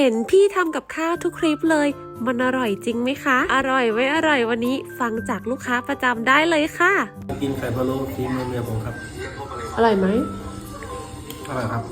เห็นพี่ทำกับข้าวทุกคลิปเลย มันอร่อยจริงไหมคะ อร่อยไม่อร่อยวันนี้ฟังจากลูกค้าประจำได้เลยค่ะ กินไข่พะโล้ฝีมือเมียผมครับ อร่อยไหมอร่อยครับ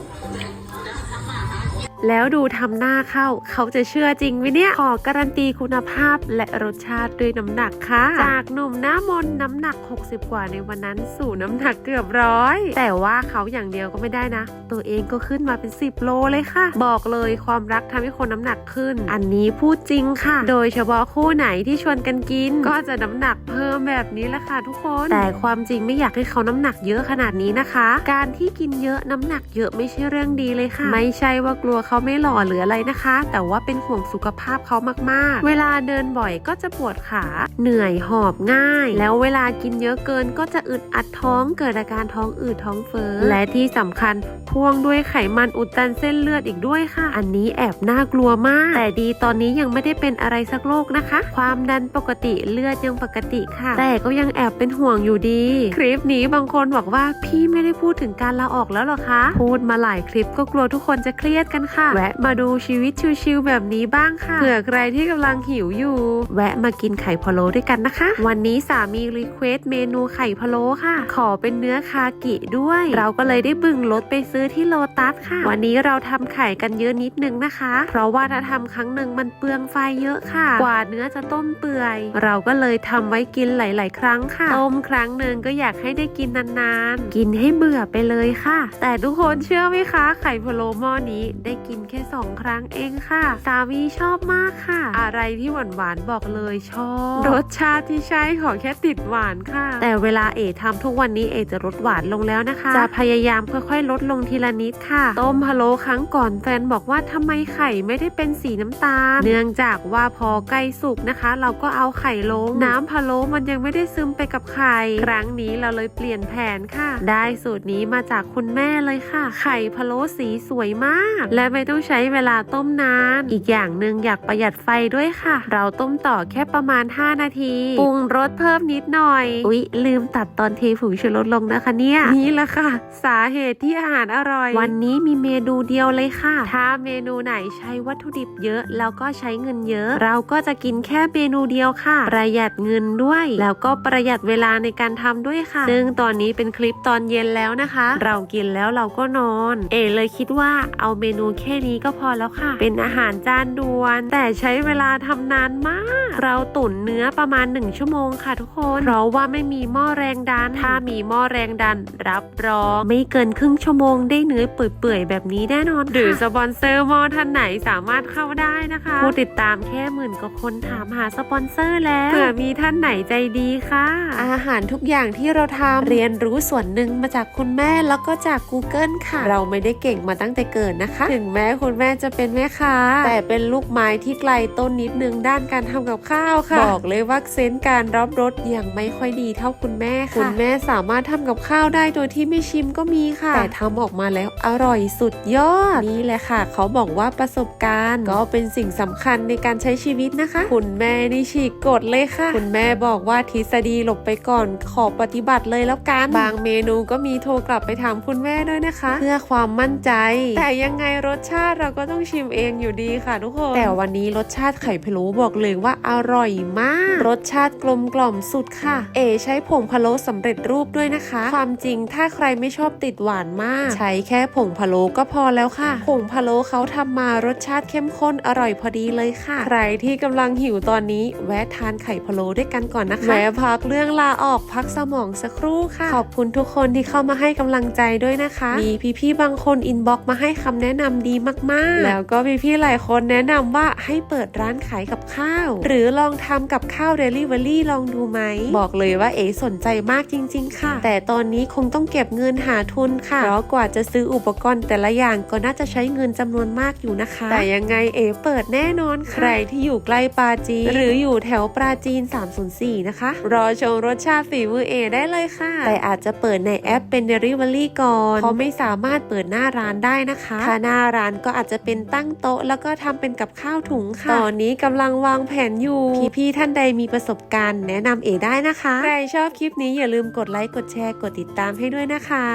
แล้วดูทำหน้าเข้า เขาจะเชื่อจริงไหมเนี่ย ขอการันตีคุณภาพและรสชาติด้วยน้ำหนักค่ะ จากหนุ่มหน้ามนน้ำหนัก 60 กว่าในวันนั้นสู่น้ำหนักเกือบร้อย แต่ว่าเขาอย่างเดียวก็ไม่ได้นะ ตัวเองก็ขึ้นมาเป็น 10 โลเลยค่ะ บอกเลยความรักทำให้คนน้ำหนักขึ้น อันนี้พูดจริงค่ะ โดยเฉพาะคู่ไหนที่ชวนกันกิน ก็จะน้ำหนักเพิ่มแบบนี้แหละค่ะทุกคน แต่ความจริงไม่อยากให้เขาน้ำหนักเยอะขนาดนี้นะคะ การที่กินเยอะน้ำหนักเยอะไม่ใช่เรื่องดีเลยค่ะ ไม่ใช่ว่ากลัวเขาาไม่หล่อหรืออะไรนะคะ แต่ว่าเป็นห่วงสุขภาพเขามากๆ เวลาเดินบ่อยก็จะปวดขา เหนื่อยหอบง่าย แล้วเวลากินเยอะเกินก็จะอึดอัดท้องเกิดอาการท้องอืดท้องเฟ้อ และที่สำคัญพ่วงด้วยไขมันอุดตันเส้นเลือดอีกด้วยค่ะ อันนี้แอบน่ากลัวมาก แต่ดีตอนนี้ยังไม่ได้เป็นอะไรสักโรคนะคะ ความดันปกติเลือดยังปกติค่ะ แต่ก็ยังแอบเป็นห่วงอยู่ดี คลิปนี้บางคนบอกว่าพี่ไม่ได้พูดถึงการลาออกแล้วหรอคะ พูดมาหลายคลิปก็กลัวทุกคนจะเครียดกันค่ะแวะมาดูชีวิตชิวๆแบบนี้บ้างค่ะ เผื่อใครที่กำลังหิวอยู่ แวะมากินไข่พะโล้ด้วยกันนะคะ วันนี้สามีรีเควสเมนูไข่พะโล้ค่ะ ขอเป็นเนื้อคากิด้วย เราก็เลยได้บึงรถไปซื้อที่โลตัสค่ะ วันนี้เราทำไข่กันเยอะนิดนึงนะคะ เพราะว่าถ้าทำครั้งหนึ่งมันเปลืองไฟเยอะค่ะ กว่าเนื้อจะต้มเปื่อย เราก็เลยทำไว้กินหลาย ๆ ครั้งค่ะ ต้มครั้งหนึ่งก็อยากให้ได้กินนานๆ กินให้เบื่อไปเลยค่ะ แต่ทุกคนเชื่อไหมคะ ไข่พะโล้หม้อนี้ได้กินแค่สองครั้งเองค่ะ สามีชอบมากค่ะ อะไรที่หวานหวานบอกเลยชอบ รสชาติที่ใช่ขอแค่ติดหวานค่ะ แต่เวลาเอทำทุกวันนี้เอจะลดหวานลงแล้วนะคะ จะพยายามค่อยๆ ลดลงทีละนิดค่ะ ต้มพะโล้ครั้งก่อนแฟนบอกว่าทำไมไข่ไม่ได้เป็นสีน้ำตาล เนื่องจากว่าพอใกล้สุกนะคะ เราก็เอาไข่ลง น้ำพะโล้มันยังไม่ได้ซึมไปกับไข่ครั้งนี้เราเลยเปลี่ยนแผนค่ะ ได้สูตรนี้มาจากคุณแม่เลยค่ะ ไข่พะโล้สีสวยมาก และไม่ต้องใช้เวลาต้มนาน อีกอย่างหนึ่งอยากประหยัดไฟด้วยค่ะ เราต้มต่อแค่ประมาณ 5 นาที ปรุงรสเพิ่มนิดหน่อย อุ๊ย ลืมตัดตอนเทผงชูรสลงนะคะเนี่ย นี่แหละค่ะ สาเหตุที่อาหารอร่อย วันนี้มีเมนูเดียวเลยค่ะ ถ้าเมนูไหนใช้วัตถุดิบเยอะ แล้วก็ใช้เงินเยอะ เราก็จะกินแค่เมนูเดียวค่ะ ประหยัดเงินด้วย แล้วก็ประหยัดเวลาในการทำด้วยค่ะ ซึ่งตอนนี้เป็นคลิปตอนเย็นแล้วนะคะ เรากินแล้วเราก็นอน เอเลยคิดว่าเอาเมนูแค่นี้ก็พอแล้วค่ะ เป็นอาหารจานด่วน แต่ใช้เวลาทำนานมาก เราตุ๋นเนื้อประมาณ 1 ชั่วโมงค่ะทุกคน เพราะว่าไม่มีหม้อแรงดัน ถ้ามีหม้อแรงดัน รับรองไม่เกินครึ่งชั่วโมงได้เนื้อเปื่อยๆแบบนี้แน่นอน หรือสปอนเซอร์หม้อท่านไหนสามารถเข้าได้นะคะ ผู้ติดตามแค่หมื่นกว่าคนถามหาสปอนเซอร์แล้วเผื่อมีท่านไหนใจดีค่ะ อาหารทุกอย่างที่เราทำเรียนรู้ส่วนหนึ่งมาจากคุณแม่แล้วก็จาก Google ค่ะ เราไม่ได้เก่งมาตั้งแต่เกิดนะคะถึงแม้คุณแม่จะเป็นแม่ค้า แต่เป็นลูกไม้ที่ไกลต้นนิดนึงด้านการทำกับข้าวค่ะ บอกเลยว่าเซนส์การรับรสยังไม่ค่อยดีเท่าคุณแม่ค่ะ คุณแม่สามารถทำกับข้าวได้โดยที่ไม่ชิมก็มีค่ะ แต่ทำออกมาแล้วอร่อยสุดยอดนี่แหละค่ะ เขาบอกว่าประสบการณ์ ก็เป็นสิ่งสำคัญในการใช้ชีวิตนะคะ คุณแม่นี่ฉีกกฎเลยค่ะ คุณแม่บอกว่าทฤษฎีหลบไปก่อนขอปฏิบัติเลยแล้วกันบางเมนูก็มีโทรกลับไปถามคุณแม่ด้วยนะคะ เพื่อความมั่นใจ แต่ยังไงรสชาติเราก็ต้องชิมเองอยู่ดีค่ะทุกคน แต่วันนี้รสชาติไข่พะโล้บอกเลยว่าอร่อยมาก รสชาติกลมกล่อมสุดค่ะ เอ ใช้ผงพะโล้สำเร็จรูปด้วยนะคะ ความจริงถ้าใครไม่ชอบติดหวานมาก ใช้แค่ผงพะโล้ก็พอแล้วค่ะ ผงพะโล้เขาทำมารสชาติเข้มข้นอร่อยพอดีเลยค่ะ ใครที่กำลังหิวตอนนี้แวะทานไข่พะโล้ด้วยกันก่อนนะคะแวะพักเรื่องลาออกพักสมองสักครู่ค่ะ ขอบคุณทุกคนที่เข้ามาให้กำลังใจด้วยนะคะ มีพี่ๆบางคนอินบ็อกมาให้คำแนะนำดีมากๆ แล้วก็มีพี่หลายคนแนะนำว่าให้เปิดร้านขายกับข้าว หรือลองทำกับข้าวเดลิเวอรี่ลองดูไหม บอกเลยว่าเอ๋สนใจมากจริง ๆ ค่ะ แต่ตอนนี้คงต้องเก็บเงินหาทุนค่ะเพราะกว่าจะซื้ออุปกรณ์แต่ละอย่างก็น่าจะใช้เงินจำนวนมากอยู่นะคะ แต่ยังไงเอ๋เปิดแน่นอนค่ะใครที่อยู่ใกล้ปราจีนหรืออยู่แถวปราจีน 304 นะคะ รอชมรสชาติฝีมือเอได้เลยค่ะ แต่อาจจะเปิดในแอปเป็น Delivery ก่อนเพราะไม่สามารถเปิดหน้าร้านได้นะคะถ้าหน้าร้านก็อาจจะเป็นตั้งโต๊ะ แล้วก็ทำเป็นกับข้าวถุงค่ะตอนนี้กำลังวางแผนอยู่พี่ๆท่านใดมีประสบการณ์ แนะนำเอได้นะคะ ใครชอบคลิปนี้อย่าลืมกดไลค์กดแชร์กดติดตามให้ด้วยนะคะ